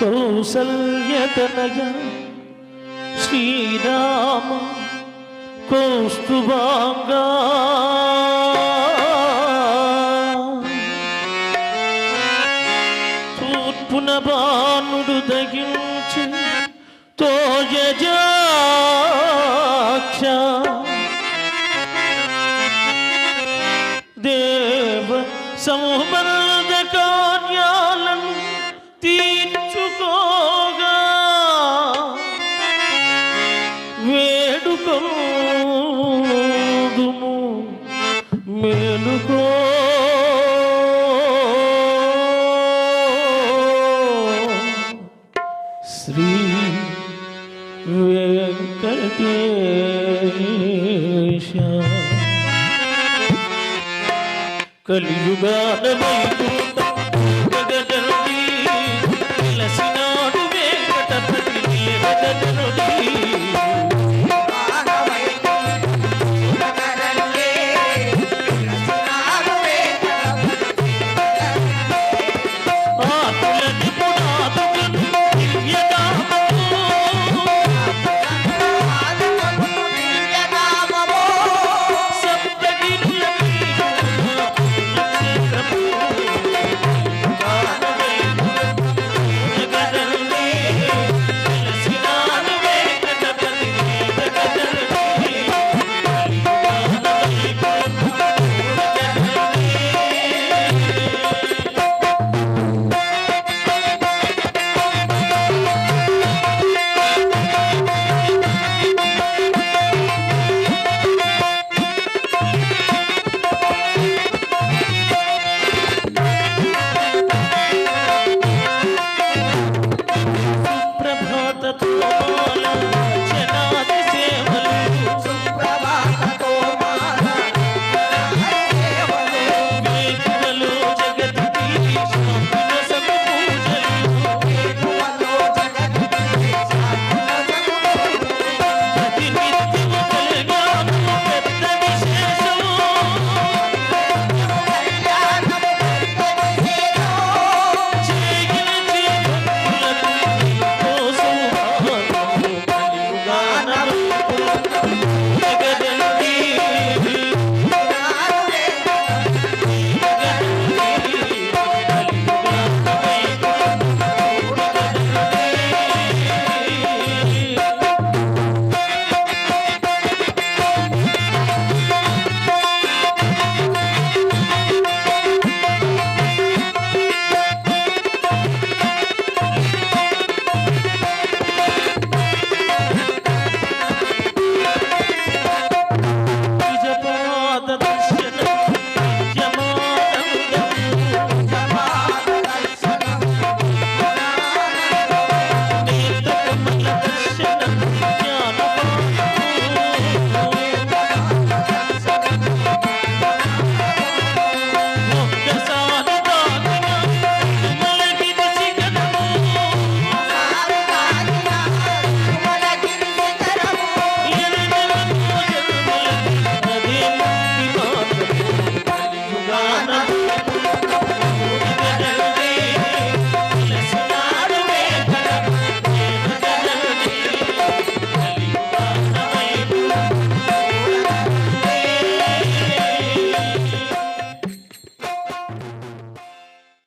కౌసల్యతనయ శ్రీరామ కౌస్తుభాంగా. తూర్పున బాణుడు దగించి తోయజాక్ష. దేవ సంబంధ కార్యాలను తీ వేడుకోదుము. మేలుకో. శ్రీ వెంకటేశ.